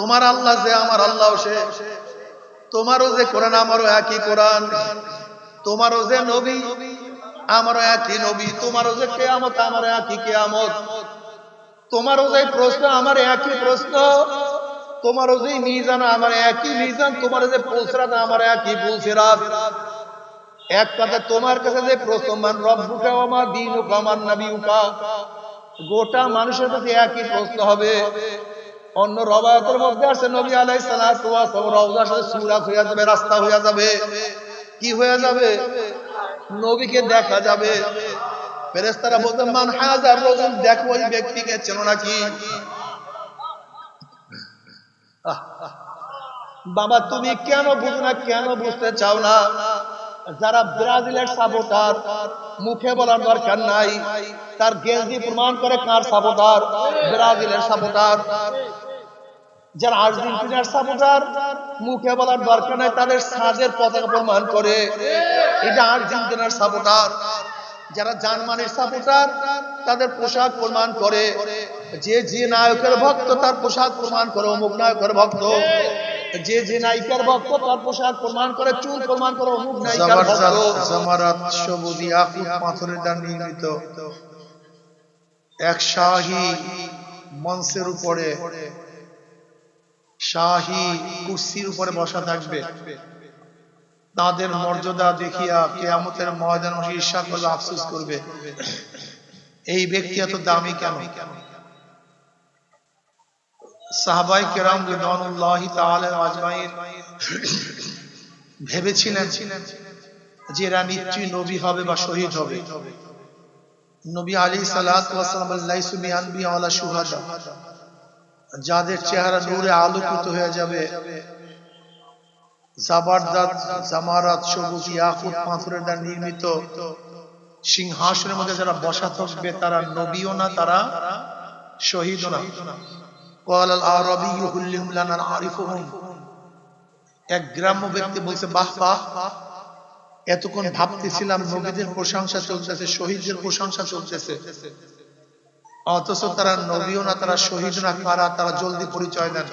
তোমার আল্লাহ যে, আমার আল্লাহ সে। তোমারও যে কোরআন, আমারও একই কোরআন। তোমারও যে নবী, আমারও একই নবী। তোমারও যে কেয়ামত, আমারও একই কেয়ামত। তোমারও যে প্রশ্ন, আমার একই প্রশ্ন। তোমারও যে মিজান, আমার একই মিজান। তোমার যে পুলসরাত, আমার একই পুলসরাত। এক কথা তোমার কাছে যে প্রশ্ন, মান রব্বুকা আমার দিন আমার নবীকা গোটা মানুষের কাছে একই প্রশ্ন হবে। অন্য রবায়তের মধ্যে আছে নবী আলাই সালাম রওজার সাথে সুরাত হয়ে যাবে, রাস্তা হয়ে যাবে। কি হয়ে যাবে? নবীকে দেখা যাবে। ফেরেস্তারা বলতেন, মান হাজার রজুল, দেখো ওই ব্যক্তিকে, চেনো নাকি। বাবা, তুমি কেন বুঝো না, কেন বুঝতে চাও না? যারা ব্রাজিলের সাপোর্টার, মুখে বলার দরকার নাই। তার গেঞ্জি প্রমাণ করে কার সাপোর্টার? ব্রাজিলের সাপোর্টার। যারা আর্জেন্টিনার সাপোর্টার মুখে বলার দরকার নাই তাদের সাজের পতাকা প্রমাণ করে। এটা আর্জেন্টিনার সাপোর্টার। যারা জার্মানির সাপোর্টার তাদের পোশাক প্রমাণ করে। যে যে নায়কের ভক্ত তার পোশাক প্রমাণ করে। অমুক নায়কের ভক্ত। যে যে নায়িকার ভক্ত তার পোশাক প্রমাণ করে। চুল প্রমাণ করে। অমুক নায়িকার ভক্ত। জামারাত সবুজ ইয়াকুত পাথরের দ্বারা নির্মিত। এক শাহী মঞ্চের উপরে শাহী কুর্সির উপরে বসা থাকবে। তাদের মর্যাদা দেখিয়া কেয়ামতের ময়দান ঈর্ষা করবে আফসোস করবে। এই ব্যক্তি এত দামি কেন? কেরাম রিদওয়ানুল্লাহি তাআলা আজমাইন ভেবেছিলেন যে এরা নিশ্চয়ই নবী হবে বা শহীদ হবে। নবী আলী সাল্লাহ সুহাদা যাদের চেহারা নূরে আলোকিত হয়ে যাবে জাবারদাত জামারাত সবুজ ইয়াকুত পাথরের দ্বারা নির্মিত সিংহাসনের মধ্যে যারা বসা থাকবে তারা নবীও না তারা শহীদও না قال العربي كلهم لنا نعرفهم এক গ্রাম্য ব্যক্তি বলছে বাহ বাহ এতক্ষণ ভাবতেছিলাম নবীদের প্রশংসা চলতেছে শহীদদের প্রশংসা চলতেছে অথচ তারা নবীও না, তারা শহীদ না, কারা তারা জলদি পরিচয় দেন।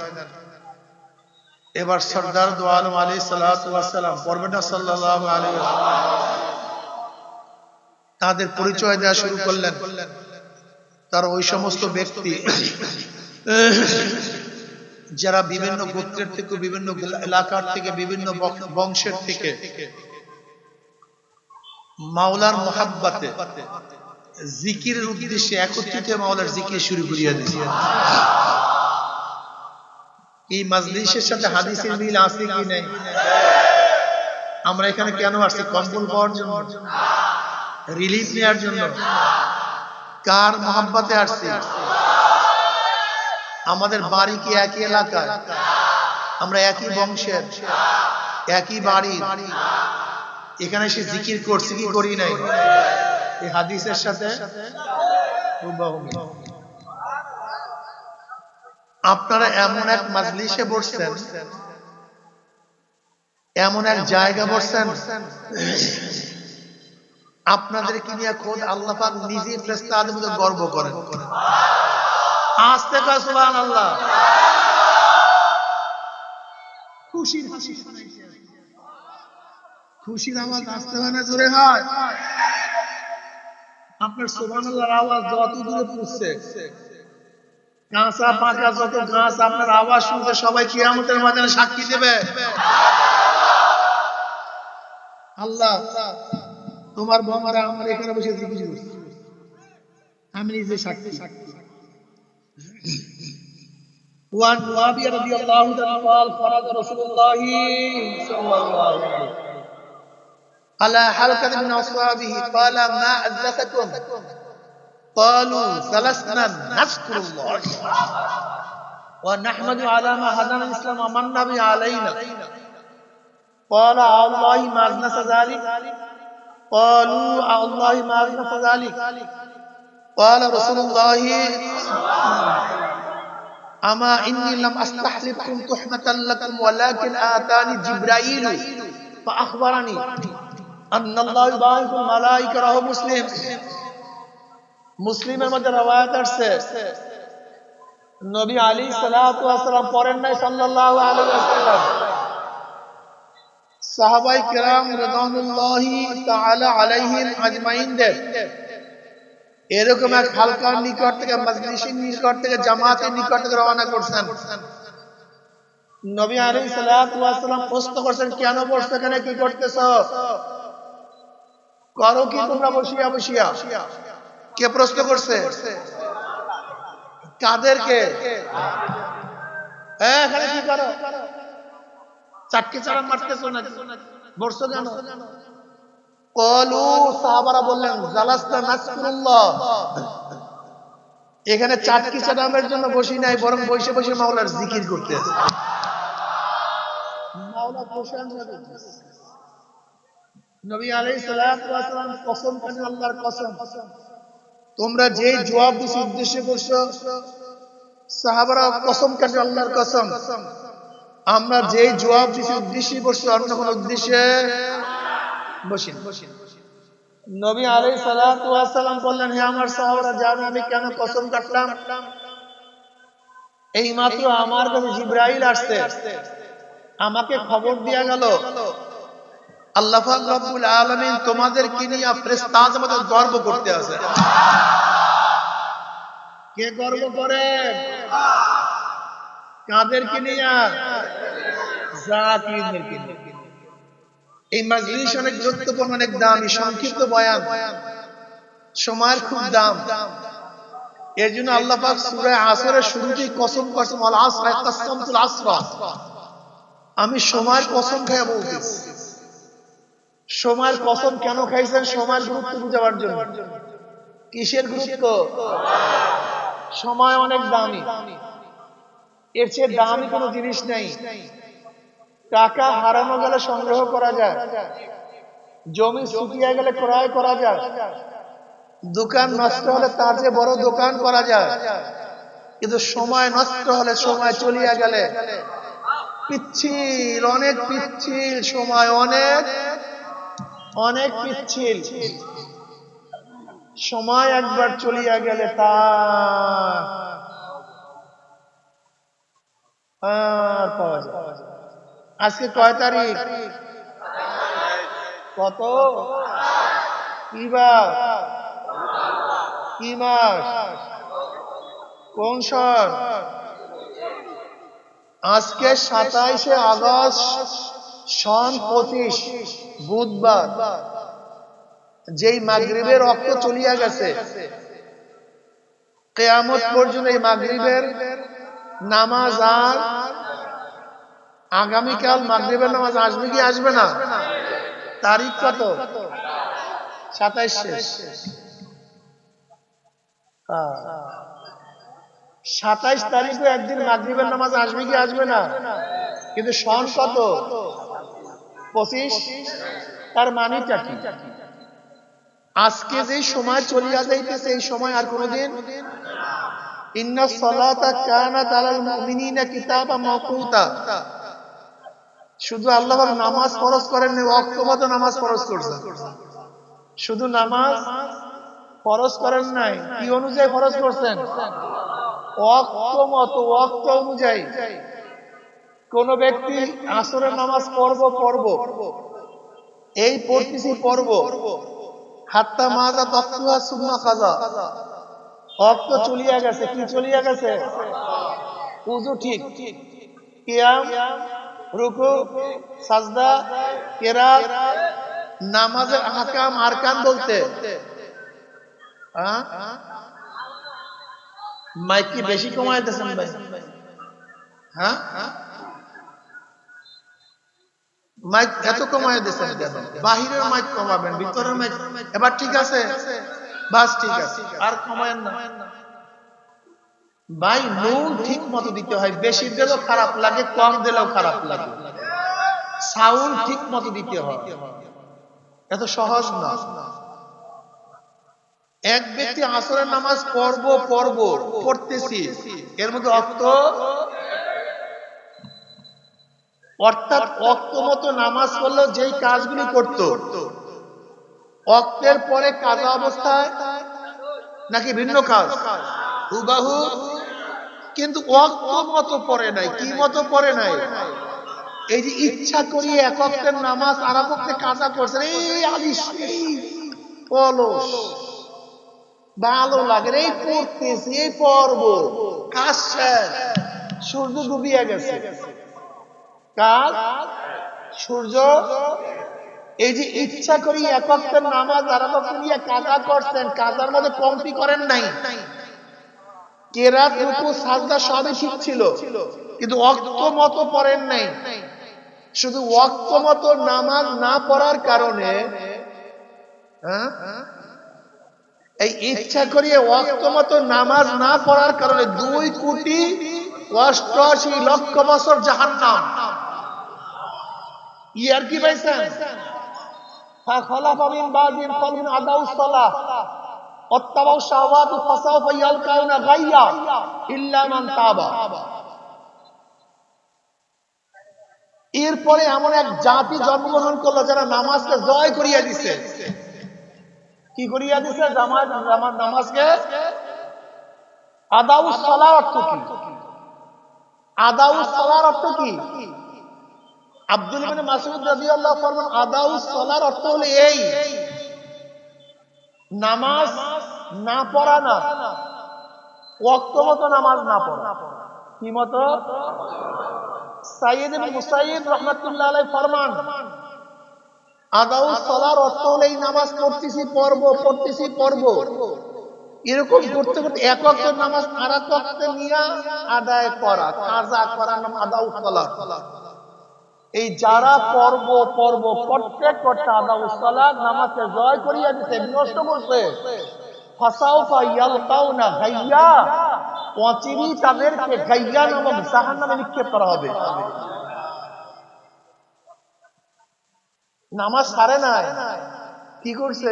এবার সর্দার দো আলম আলী সাল্লাম পর্বেটা সাল্লাহ আলী তাদের পরিচয় দেওয়া শুরু করলেন। তারা ওই সমস্ত ব্যক্তি, যারা বিভিন্ন গোত্রের থেকে, বিভিন্ন এলাকার থেকে, বিভিন্ন বংশের থেকে, মাওলার মোহাব্বাতে জিকিরের উদ্দেশ্যে একত্রিত মাওলার জিকির শুরু করিয়া দিয়েছে এই মাজলিসের সাথে হাদিসের মিল আছে কি নেই? আমরা এখানে কেন আসছি? কম্বল পাওয়ার জন্য? রিলিফ নেওয়ার জন্য? কার মোহাব্বতে আসছি? আমাদের বাড়ি কি একই এলাকায় আমরা একই বংশের, একই বাড়ি এখানে সে জিকির করছি কি করি নাই? এই হাদিসের সাথে। আপনারা এমন এক মাজলিসে বসছেন, এমন এক জায়গা বসছেন, আপনাদেরকে নিয়ে খোদ আল্লাহ পাক নিজে ফেরেশতা আদম গর্ব করেন আস্তে কয় সুবহানাল্লাহ খুশির হাসি। খুশির আওয়াজ আসতে হয় জোরে হয় আপনার সুবহানাল্লাহর আওয়াজ যত দূরে পৌঁছছে কাঁচা পাকা যত গাছ আপনার আওয়াজ শুনতে সবাই কিয়ামতের মাঝে সাক্ষী দেবে আল্লাহ তোমার বাবারা আমার এখানে বসে জিজ্ঞেস করছে আমি নিজে সাক্ষী সাক্ষী وعن معاوية رضي الله عنه قال فرض رسول الله صلى الله عليه وسلم على حلقة من أصحابه قال ما أدرككم قالوا ثلاثنا نذكر الله. ونحمد على ما هدانا الإسلام ومن به علينا. قال الله ما أذنس ذلك؟ قالوا الله ما أذنس ذلك. قال رسول الله أما إني لم أستحلفكم تحمة لكم ولكن آتاني جبرائيل فأخبرني. মুসলিমের মধ্যে আসছে। নবী আলী সালাম নাই সাল্লাহ সাহাবাই কেরাম এরকম এক হালকার নিকট থেকে নিকট থেকে, জামাতের নিকট থেকে রওনা করছেন। নবী আলী সালাম প্রশ্ন করছেন, কেন পড়ছো কি করতেছ? করো কি তোমরা বসিয়া বসিয়া? কে প্রশ্ন করছে? কাদেরকে? হ্যাঁ এখানে কি করো? চাটকে চারা বসছো কেন? কলু, সাহাবারা বললেন জালাস্তা নাসকুল্লাহ এখানে চাটকি চাটামের জন্য বসি নাই, বরং বসে বসে মাওলার জিকির করতে মাওলা বসে। নবী ওয়াস সালাম কসম আল্লাহর কসম। তোমরা যে জবাব দিছি, উদ্দেশ্যে করছ, সাহাবারা কসম কাটে আল্লাহর কসম। আমরা যে জবাব দিছি, উদ্দেশ্যে করছ অন্য কোন উদ্দেশ্যে বসিন বললেন, হে আমার সাহাবারা, জানো আমি কেন কসম কাটলাম? এই মাত্র আমার কাছে জিব্রাইল আসছে। আমাকে খবর দিয়া গেল আল্লাহ রব্বুল আলামিন তোমাদেরকে নিয়ে আমাদের গর্ব করতে আছে। কে গর্ব করে? এই মাজলিস অনেক গুরুত্বপূর্ণ, অনেক দামি, সংক্ষিপ্ত বয়ান। সময়ের খুব দাম। এর জন্য আল্লাহ পাক সূরা আসরের শুরুতেই কসম কসম আল আসর আসরা। আমি সময়ের কসম খাইয়া বলতেছি। সময়ের কসম কেন খাইছেন? সময়ের গুরুত্ব বুঝাবার জন্য। কিসের গুরুত্ব? সময় অনেক দামি। এর চেয়ে দামি কোনো জিনিস নেই। টাকা হারানো গেলে সংগ্রহ করা যায়। জমি শুকিয়ে গেলে ক্রয় করা যায়। দোকান নষ্ট হলে তার চেয়ে বড় দোকান করা যায়। কিন্তু সময় নষ্ট হলে সময় চলিয়া গেলে পিচ্ছিল, অনেক পিচ্ছিল, সময় অনেক অনেক পিচ্ছিল। সময় একবার চলিয়া গেলে তা আর পাওয়া যায়। আজকে কয় তারিখ? কত? কি বার? কি মাস? কোন সর আজকে সাতাইশে আগস্ট। সন পঁচিশ বুধবার, যেই মাগরিবের রক্ত চলিয়া গেছে, কেয়ামত পর্যন্ত এই মাগরিবের নামাজ আর আগামীকাল মাগরিবের নামাজ আসবে কি আসবে না? তারিখ কত? সাতাইশ সাতাইশ তারিখে একদিন মাগরিবের নামাজ আসবে কি আসবে না? কিন্তু সন কত? পঁচিশ, তার মানেটা কি আজকে যে সময় চলিয়া যাইতেছে, এই সময় আর কোনোদিন? ইন্না সলাতা মুমিনিনা মাওকুতা শুধু নামাজ ফরজ করেন নামাজ ফরজ শুধু নামাজ ফরজ করেন নাই, কি অনুযায়ী ফরজ করছেন? ওয়াক্ত অনুযায়ী। কোন ব্যক্তি আসরের নামাজ পড়ব পড়ব। এই পড়তেছি পড়ব। হাত্তা মাজা তক্তুহা সুম্মা খাজা। অক্ত চলিয়া গেছে। কি চলিয়া গেছে? উজু ঠিক। কিয়াম, রুকু, সাজদা, কেরাত, নামাজের আহকাম, আরকান বলতে? মাইক বেশি কমায় দিয়েছেন ভাই? হ্যাঁ? মাইক এত কমায় দিয়েছেন কেন? বাহিরের মাইক কমাবেন, ভিতরের মাইক। এবার ঠিক আছে? বাস ঠিক আছে। আর কমায়েন না। ভাই, নুন ঠিক মতো দিতে হয়। বেশি দিলেও খারাপ লাগে, কম দিলেও খারাপ লাগে। সাউন্ড ঠিক মতো দিতে হয়। এত সহজ না। এক ব্যক্তি আসরের নামাজ পড়ব পড়ব, পড়তেছি। এর মধ্যে অক্ত অর্থাৎ অক্ত মতো নামাজ পড়ল যেই কাজগুলি করত অক্তের পরে কাজা অবস্থায় নাকি ভিন্ন কাজ? হুবাহু। কিন্তু ওয়াক্ত মতো পড়ে নাই কি মতো পড়ে নাই? এই যে ইচ্ছা করি এক অক্টের নামাজ আর অক্টে কাজা করছেন এই আলিস অলস। ভালো লাগে রে, পড়তেছি এই পর্ব কাজ শেষ সূর্য ডুবিয়ে গেছে। কাজ সূর্য, এই যে ইচ্ছা করি এক নামাজ আর এক নিয়ে কাজা করছেন, কাজার মধ্যে কমতি করেন নাই কেরাত, রুকু, সাজদা সবই ঠিক ছিল, কিন্তু অক্ত মতো পড়েন নাই শুধু ওয়াক্ত মতো নামাজ না পড়ার কারণে হ্যাঁ? এই ইচ্ছা করিয়ে ওয়াক্ত মতো নামাজ না পড়ার কারণে দুই কোটি অষ্টআশি লক্ষ বছর জাহান্নাম ইয়ার কি পাইছেন? হ্যাঁ, ফাখলাফামিন বাদিন সালাহ অত্তাবাউ শাহওয়াত গাইয়া ইল্লা মান তাবা। এরপরে এমন এক জাতি জন্মগ্রহণ করল যারা নামাজকে জয় করিয়া দিছে। কি করিয়া দিছে? নামাজ নামাজকে? আদাউস সালাহ অর্থ কি? আদাউস সালাহ অর্থ কি? আব্দুল ইবনে মাসউদ রাদিয়াল্লাহু ফরমান আদাউস সালার অর্থ হলো এই, নামাজ না পড়া না মতো নামাজ না পড়া। কি মতো? সাইয়েদ রাহমাতুল্লাহ আলাইহি ফরমান আদাউস সালার অর্থ এই নামাজ পড়তেছি, পড়ব পড়তেছি, পড়ব। এরকম করতে করতে এক নামাজ আর এক নিয়ে আদায় করা, কাজা করা নাম আদাউস সালাত এই যারা পর্ব পর্ব করতে করতে আদাউস সালাত নামাজকে জয় করিয়া দিতে বিনষ্ট করছে। ফাসাউফা ইয়ালকাউনা গাইয়া অচিরি তাদেরকে গাইয়া নামক জাহান্নামে নিক্ষেপ করা হবে। নামাজ সারে নাই। কি করছে?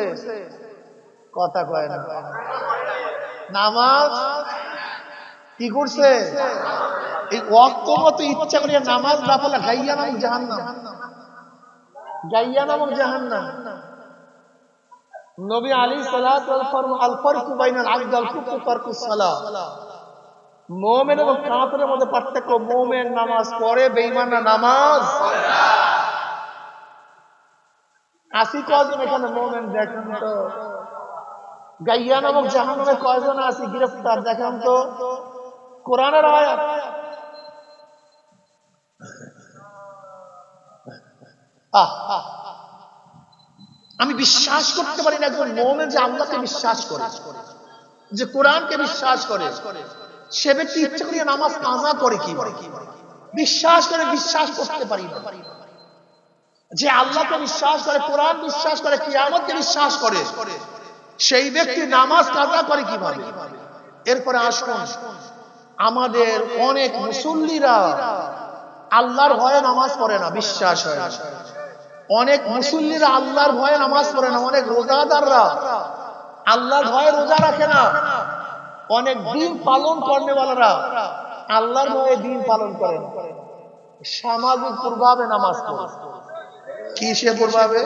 কথা কয় না। নামাজ কি করছে? এই ওয়াক্ত মতো ইচ্ছা করিয়া নামাজ না পড়লে গাইয়া নামক জাহান্নাম। গাইয়া নামক নবী আলী ফারকু এবং মধ্যে পার্থক্য নামাজ পড়ে, বেঈমানরা নামাজ আসি কয়জন এখানে? মুমিন দেখেন তো। গাইয়া নামক জাহান্নামে কয়জন আসি গ্রেফতার, দেখেন তো। কোরআনের আয়াত। আমি বিশ্বাস করতে পারি না একজন মোমেন যে আল্লাহকে বিশ্বাস করে, যে কোরআনকে বিশ্বাস করে, সে ব্যক্তি ইচ্ছে করিয়া নামাজ কাজা করে কি বিশ্বাস করে, বিশ্বাস করতে পারি না। যে আল্লাহকে বিশ্বাস করে, কোরআন বিশ্বাস করে, কিয়ামতকে বিশ্বাস করে, সেই ব্যক্তি নামাজ কাজা করে কীভাবে এরপরে আসুন, আমাদের অনেক মুসল্লিরা আল্লাহর ভয়ে নামাজ পড়ে না, বিশ্বাস হয় না। অনেক মুসল্লিরা আল্লাহর ভয়ে নামাজ পড়ে না, অনেক রোজাদাররা। আল্লাহর ভয়ে রোজা রাখে না। অনেক দিন পালন করেওয়ালারা আল্লাহর ভয়ে দিন পালন করে না। সামাজিক প্রভাবে নামাজ পড়ে। কিসে প্রভাবে?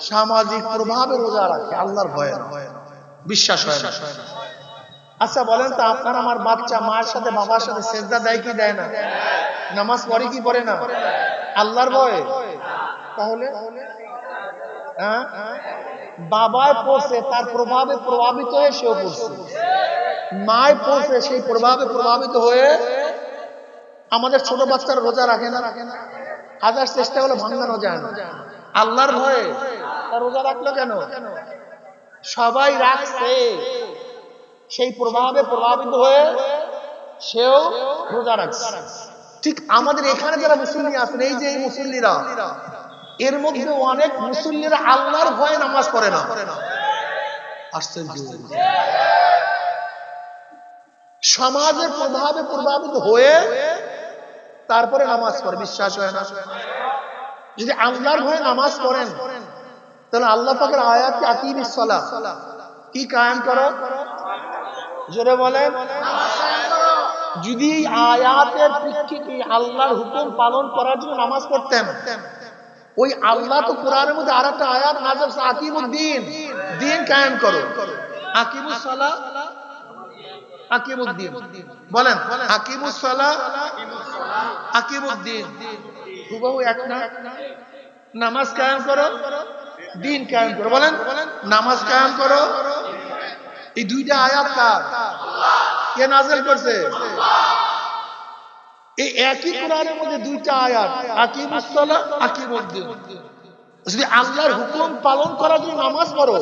সামাজিক প্রভাবে রোজা রাখে, আল্লাহর ভয়ে বিশ্বাস হয় না। আচ্ছা বলেন তো, আপনার আমার বাচ্চা মায়ের সাথে বাবার সাথে সেজদা দেয় কি দেয় না? নামাজ পড়ে কি পড়ে না? আল্লাহর ভয়ে? তাহলে? হ্যাঁ? বাবায় পড়ছে, তার প্রভাবে প্রভাবিত হয়ে সেও পড়ছে। মায় পড়ছে, সেই প্রভাবে প্রভাবিত হয়ে আমাদের ছোট বাচ্চারা রোজা রাখে না। রাখে না হাজার চেষ্টা হলে ভাঙানো যায় না আল্লাহর ভয়ে। তা রোজা রাখল কেন? সবাই রাখছে। সেই প্রভাবে প্রভাবিত হয়ে সেও রোজা রাখছে। ঠিক আমাদের এখানে যারা মুসল্লি আছেন, এই যে এই মুসল্লিরা এর মধ্যে অনেক মুসল্লিরা আল্লাহর ভয়ে নামাজ পড়ে না। আশ্চর্য সমাজের প্রভাবে প্রভাবিত হয়ে তারপরে নামাজ পড়ে, বিশ্বাস হয় না। যদি আল্লাহর ভয়ে নামাজ পড়েন, তাহলে আল্লাহ পাকের আয়াত আকিম ইসলা কি কায়েম করো? জোরে বলেন। যদি আয়াতের প্রেক্ষিতে আল্লাহর হুকুম পালন করার জন্য নামাজ পড়তেন ওই আল্লাহ তো কোরআনের মধ্যে আর একটা আয়াত নাজর আকিমুদ্দিন। দিন কায়েম করো। আকিমুস সালাহ আকিমুদ্দিন। বলেন, আকিমুসসালা, আকিমুদ্দিন। হুবহু এক না। নামাজ কায়েম করো, দিন কায়েম করো। বলেন, নামাজ কায়েম করো। এই দুইটা আয়াত কার? কে নাজেল করছে? এই একই কোরআনের মধ্যে দুইটা আয়াত আকিমুসসালা আকিমুদ্দিন। যদি আল্লাহর হুকুম পালন করার জন্য নামাজ পড়ো,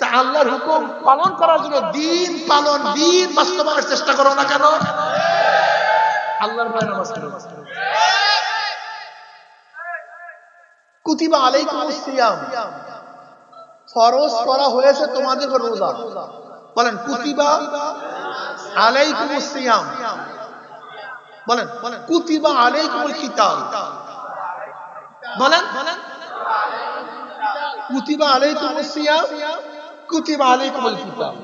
তা আল্লাহর হুকুম পালন করার জন্য দিন পালন, দিন বাস্তবায়নের চেষ্টা করো না কেন? আল্লাহর ভয়ে নামাজ পড়ো। কুতিবা আলাইকুম সিয়াম। ফরজ করা হয়েছে তোমাদের রোজা। বলেন, কুতিবা আলাইকুম সিয়াম। বলেন, কুতিবা আলাইকুমুল কিতাব। বলেন, কুতিবা আলাইকুমুস সিয়াম, কুতিবা আলাইকুমুল কিতাব।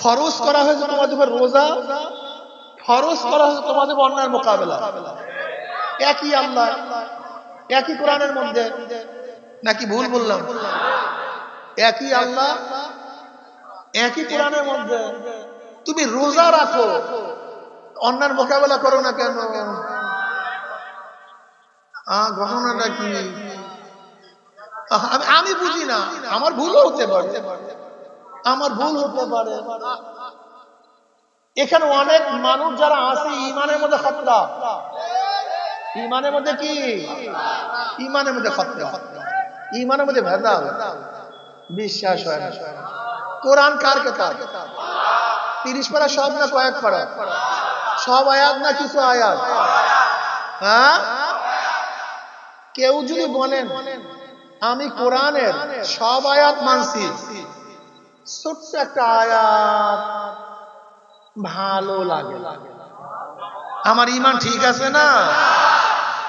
ফরজ করা হয়েছে তোমাদের উপর রোজা, ফরজ করা হয়েছে তোমাদের মোকাবেলা। একই আল্লাহ, একই কোরআনের মধ্যে। নাকি ভুল বললাম? একই আল্লাহ, একই কোরআনের মধ্যে। তুমি রোজা রাখো। অন্যার মোকাবেলা করো না কেন? ঘটনাটা কি? আমি- বুঝি না। আমার ভুল হতে পারে। আমার ভুল হতে পারে। এখানে অনেক মানুষ যারা আছে, ইমানের মধ্যে খতরা। ইমানের মধ্যে কি? ইমানের মধ্যে খতরা। ইমানের মধ্যে ভেদাল বিশ্বাস হয় কোরআন কার কেতাব? তিরিশ পারা সব না কয়েক পারা? সব আয়াত না কিছু আয়াত? হ্যাঁ? কেউ যদি বলেন, আমি কোরআনের সব আয়াত মানছি, ছোট্ট একটা আয়াত ভালো লাগে। আমার ইমান ঠিক আছে না?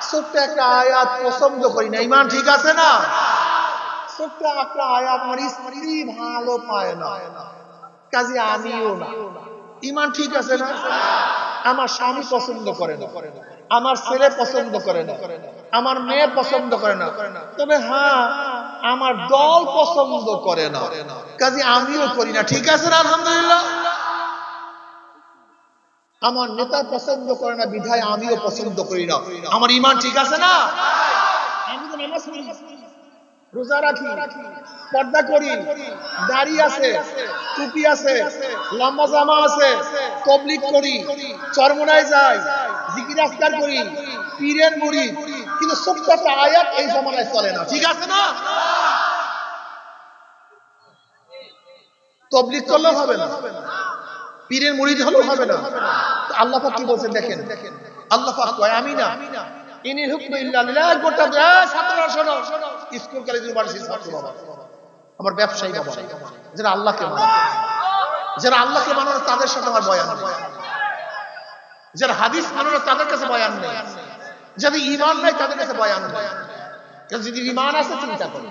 ছোট্ট একটা আয়াত পছন্দ করি না, ইমান ঠিক আছে না? ছোট্ট একটা আয়াত আমার স্ত্রী ভালো পায় না, কাজে আমিও না। ইমান ঠিক আছে না? আমার স্বামী পছন্দ করে না। আমার ছেলে পছন্দ করে না। আমার মেয়ে পছন্দ করে না। তবে হ্যাঁ আমার দল পছন্দ করে না। কাজে আমিও করি না। ঠিক আছে আলহামদুলিল্লাহ? আমার নেতা পছন্দ করে না বিধায় আমিও পছন্দ করি না। আমার ইমান ঠিক আছে না? আমি তো নামাজ রোজা রাখি, পর্দা করি, দাড়ি আছে, টুপি আছে, লম্বা জামা আছে তবলিক করি, চরমনায় যাই, জিকির আজকার করি, পীরের মুড়ি, কিন্তু ছোট্ট একটা আয়াত এই জমানায় চলে না, ঠিক আছে না? তবলিক করলেও হবে না, পীরের মুড়ি হলেও হবে না। আল্লাহ কি বলছেন দেখেন? আল্লাহ পাক কয় আমি না। ইনি হুকম ইল্লা লিল্লাহ গোটা ছাত্ররা শোনো। স্কুল, কলেজ ইউনিভার্সিটি ছাত্র বাবা। আমার ব্যবসায়ী বাবা। যারা আল্লাহকে মানে। যারা আল্লাহকে মানে তাদের সাথে আমার বয়ান যারা হাদিস মানে তাদের কাছে বয়ান নেই। যাদের ইমান নাই, তাদের কাছে বয়ান নেই। যদি ইমান আছে চিন্তা করো।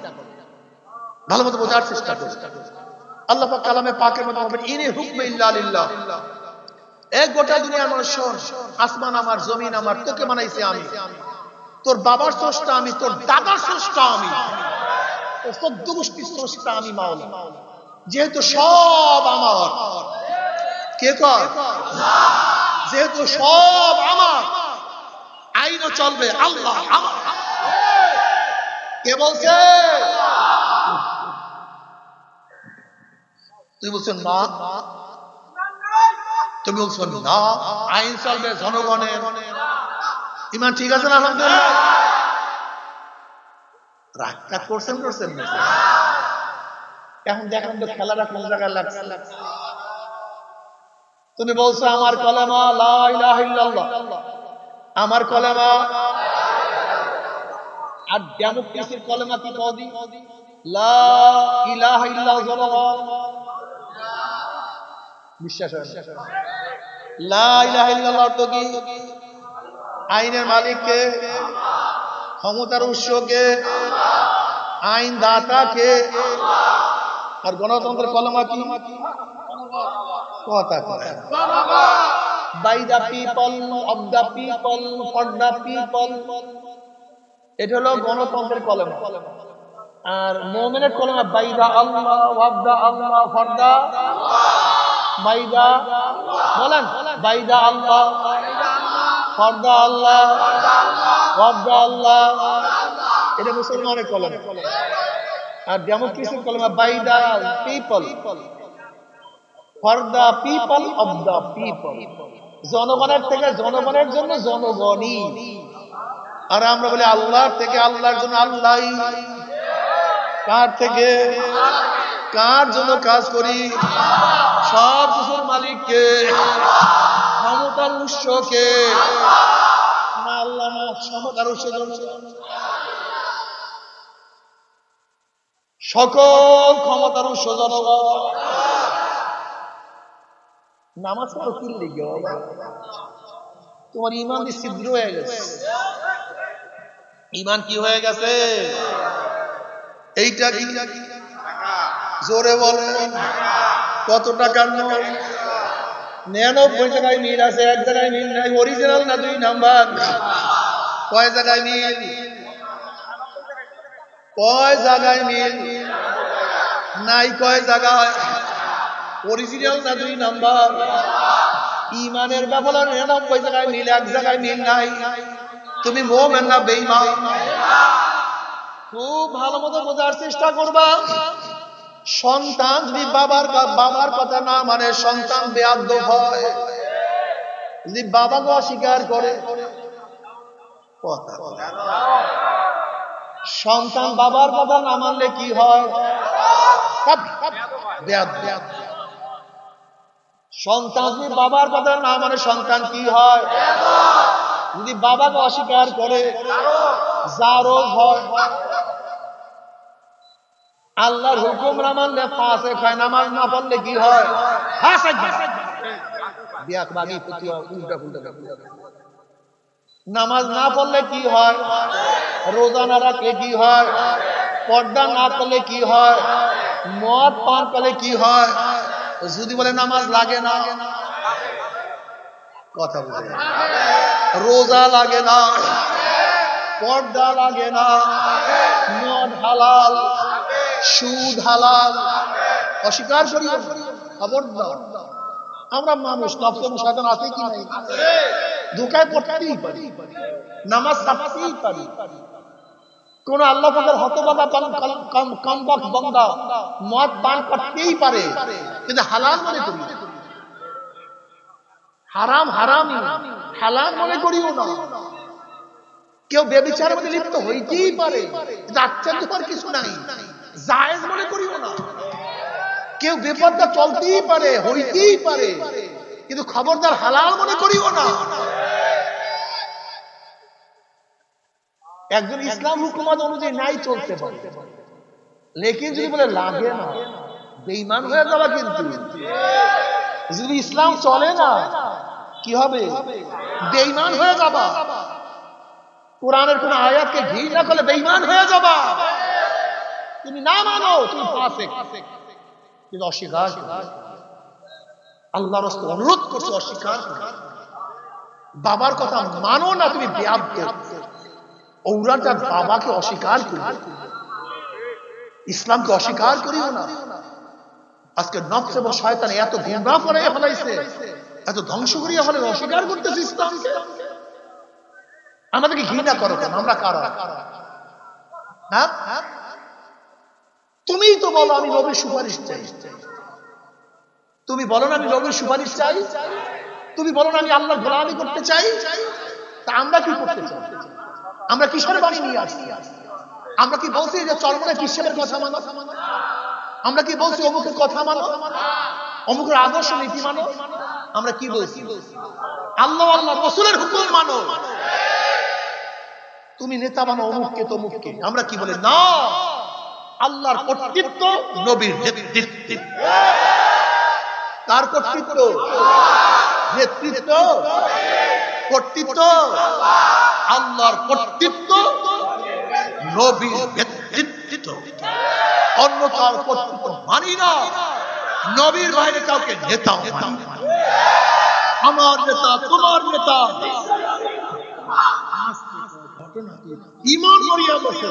ভালো মতো বোঝার চেষ্টা করো। আল্লাহ পাক কালামে পাকের মধ্যে ইনি হুকমে ইল্লা লিল্লাহ। এক গোটা দুনিয়ার মানুষ শোন, আসমান আমার, জমিন আমার, তোকে বানাইছে আমি। তোর বাবার স্রষ্টা আমি, তোর দাদার স্রষ্টা আমি। চোদ্দ গোষ্ঠীর স্রষ্টা আমি যেহেতু সব আমার। কে কর যেহেতু সব আমার। আইনও চলবে, আল্লাহ কে বলছে? তুই বলছো না তুমি বলছো, না, আইন চলবে জনগণের। ইমান ঠিক আছে না, আলহামদুলিল্লাহ? রাগ করছেন করছেন এখন দেখেন তো খেলাটা কোন জায়গায় লাগছে। তুমি বলছো, আমার কলেমা লা ইলাহা আমার কলেমা আর ডেমোক্রেসির কলেমা কি কদি লা ইলাহা ইল্লাল্লাহ। বিশ্বাস হয় না। অর্থ কি? আইনের মালিককে, ক্ষমতার উৎসকে আইন দাতাকে আর গণতন্ত্রের কলমা কি? কথা by the people of the people for the people এটা হলো গণতন্ত্রের কলমা। আর মোমেনের কলমা by the Allah of the Allah for the by the, বলেন, বাইদা আল্লাহ, ফর্দা আল্লাহ ওয়াবদা আল্লাহ। এটা মুসলমানের কলম। আর কলম by the people people the people জনগণের থেকে জনগণের জন্য জনগণই। আর আমরা বলি আল্লাহর থেকে আল্লাহর জন্য আল্লাহ কার থেকে? কার জন্য কাজ করি? সব কিছুর মালিককে ক্ষমতার উৎসকে সকল ক্ষমতার উৎস নামাজ পড়ো, কি বাবা? তোমার ইমান ছিদ্র হয়ে গেছে। ইমান কি হয়ে গেছে? এইটা কি? জোরে বলেন। কত টাকার নোট নিরানব্বই টাকায় মিল আছে, এক জায়গায় মিল নাই অরিজিনাল না দুই নাম্বার? কয় জায়গায় মিল কয় জায়গায় মিল নাই কয় জায়গায়? অরিজিনাল না দুই নাম্বার? ইমানের ব্যাপারে নিরানব্বই জায়গায় মিল এক জায়গায় মিল নাই। তুমি মোমেন না বেইমান খুব ভালো মতো বোঝার চেষ্টা করবা। সন্তান যদি বাবার বাবার কথা না মানে সন্তান বেয়াদ্দ হয়। যদি বাবাকে অস্বীকার করে। সন্তান বাবার কথা না মানলে কি হয়? সন্তান যদি বাবার কথা না মানে সন্তান কি হয়? যদি বাবাকে অস্বীকার করে জারজ হয়। আল্লাহর হুকুম না মানলে ফাঁসে খায় নামাজ না পড়লে কি হয়। নামাজ না পড়লে কি হয়? রোজা না রাখলে কি হয়? পর্দা না করলে কি হয়? মদ পান করলে কি হয়? যদি বলে নামাজ লাগে না। কথা বলে রোজা লাগে না। পর্দা লাগে না। মদ হালাল। সুদ হালাল, অস্বীকার করি, খবর আমরা মানুষ নফস শয়তান আছে কি নাই? ধোকায় পড়তেই পারি, নামাজ ছাড়তেই পারি। কোন আল্লাহ পাকের হতবাদা কমবক বন্দা মদ পান করতেই পারে, কিন্তু হালাল মনে করি হারাম হারাম, হালাল মনে করিও না। কেউ বেবিচারের লিপ্ত হইতেই পারে কিছু নাই। জায়েজ মনে করিও না। কেউ বেপরদা চলতেই পারে, হইতেই পারে, কিন্তু খবরদার হালাল মনে করিও না। একজন ইসলাম হুকুমত অনুযায়ী নাই চলতে পারে। লেকিন যদি বলে, লাগে না। বেইমান হয়ে যাবা কিন্তু। যদি ইসলাম চলে না, কি হবে? বেইমান হয়ে যাবা। কোরআনের কোন আয়াতকে ঘি না করলে বেইমান হয়ে যাবা। তুমি না মানো তুমি কিন্তু অস্বীকার করো। আল্লাহর অনুরোধ করছে, অস্বীকার বাবার কথা মানো না, তুমি বেয়াদ্দ ঔরাটা বাবাকে অস্বীকার করি ইসলামকে অস্বীকার করিও না। আজকে নফস এবং শয়তান এত গুমরা করে ফেলাইছে, এত ধ্বংস করিয়া ফেলে অস্বীকার করতেছে ইসলামকে? আমাদেরকে ঘৃণা করো আমরা কারা? হ্যাঁ? তুমিই তো বলো আমি নবীর সুপারিশ চাই। তুমি বলো না আমি নবীর সুপারিশ চাই? তুমি বলো না আমি আল্লাহর গোলামি করতে চাই? তা আমরা কি করতে চাই? আমরা কিসের বাণী নিয়ে আসি? আমরা কি বলছি যে চরমনে কিসের কথা মানো? আমরা কি বলছি অমুকের কথা মানো? অমুকের আদর্শ নীতি মানো? আমরা কি বলছি? আল্লাহ আল্লাহ, রসুলের হুকুম মানো। তুমি নেতা মানো অমুককে, তমুককে। আমরা কি বলে? না! আল্লাহর কর্তৃত্ব নবীর নেতৃত্ব। কার কর্তৃত্ব? নেতৃত্ব। কর্তৃত্ব। আল্লাহর কর্তৃত্ব নবীর নেতৃত্ব। অন্য কার কর্তৃত্ব মানি না। নবীর বাইরে কাউকে নেতা। আমার নেতা তোমার নেতা। ইমান করিয়া বসে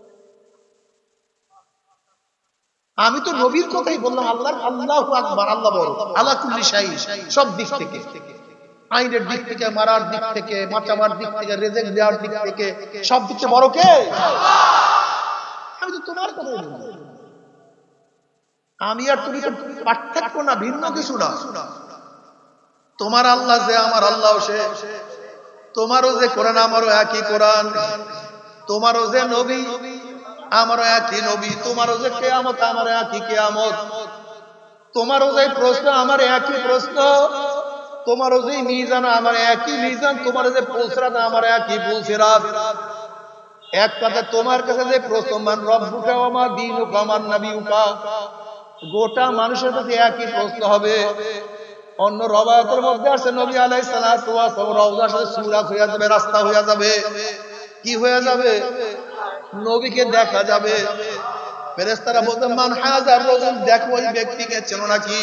আমি তো নবীর কথাই বললাম, আল্লাহ আল্লাহ আকবার, আল্লাহ বড়। আল্লাহ কুল্লি শাহী সব দিক থেকে। আইনের দিক থেকে, মারার দিক থেকে, মাচামার দিক থেকে, রেজেক দেওয়ার দিক থেকে, সব দিক থেকে বড় কে? আমি তো তোমার কথাই বললাম। আমি আর তুমি তো পার্থক্য না, ভিন্ন কিছু না। তোমার আল্লাহ যে, আমার আল্লাহ সে। তোমারও যে কোরআন, আমারও একই কোরআন। তোমারও যে নবী। আমারও একই নবী, তোমারও যে কেয়ামত, আমারও একই কেয়ামত। তোমারও যে প্রশ্ন, আমার একই প্রশ্ন। তোমারও যে মিজান, আমার একই মিজান। তোমার যে পুলসরাত আমার একই পুলসিরাত এক কথা তোমার কাছে যে প্রশ্ন, মান রব্বুকা আমার দিন আমার নবী উকা গোটা মানুষের কাছে একই প্রশ্ন হবে। অন্য রবায়তের মধ্যে আছে নবী আলাই সালাম রওজার সাথে সুরাত হয়ে যাবে, রাস্তা হয়ে যাবে। কি হয়ে যাবে? নবীকে দেখা যাবে। ফেরেস্তারা বলতে মান হাজার রজুল? দেখো ওই ব্যক্তিকে, চেনো নাকি।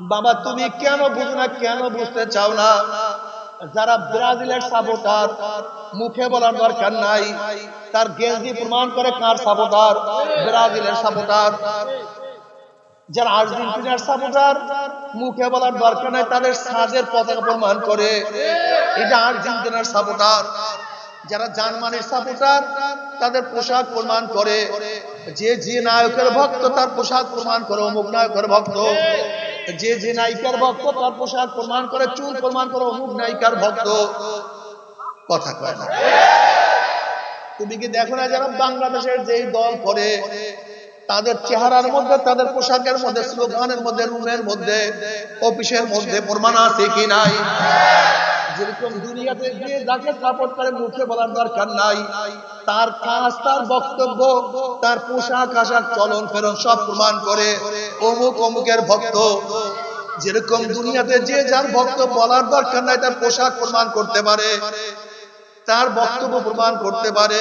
বাবা, তুমি কেন বুঝো না, কেন বুঝতে চাও না? যারা ব্রাজিলের সাপোর্টার, মুখে বলার দরকার নাই। তার গেঞ্জি প্রমাণ করে কার সাপোর্টার? ব্রাজিলের সাপোর্টার। যারা আর্জেন্টিনার সাপোর্টার, মুখে বলার দরকার নাই, তাদের সাজের পতাকা প্রমাণ করে। এটা আর্জেন্টিনার সাপোর্টার। যারা জার্মানির সাপোর্টার, তাদের পোশাক প্রমাণ করে। যে যে নায়কের ভক্ত, তার পোশাক প্রমাণ করে, অমুক নায়কের ভক্ত। যে যে নায়িকার ভক্ত, তার পোশাক প্রমাণ করে, চুল প্রমাণ করে, অমুক নায়িকার ভক্ত। কথা কয় না। তুমি কি দেখো না যারা বাংলাদেশের যেই দল করে? তাদের চেহারার মধ্যে, তাদের পোশাকের মধ্যে, স্লোগানের মধ্যে, রুমের মধ্যে, অফিসের মধ্যে প্রমাণ আছে কি নাই? যেরকম দুনিয়াতে যে যাকে সাপোর্ট করে মুখে বলার দরকার নাই, তার কাজ, তার বক্তব্য, তার পোশাক, আশাক, চলন ফেরন সব প্রমাণ করে অমুক অমুকের ভক্ত। যেরকম দুনিয়াতে যে যার ভক্ত বলার দরকার নাই, তার পোশাক প্রমাণ করতে পারে, তার বক্তব্য প্রমাণ করতে পারে।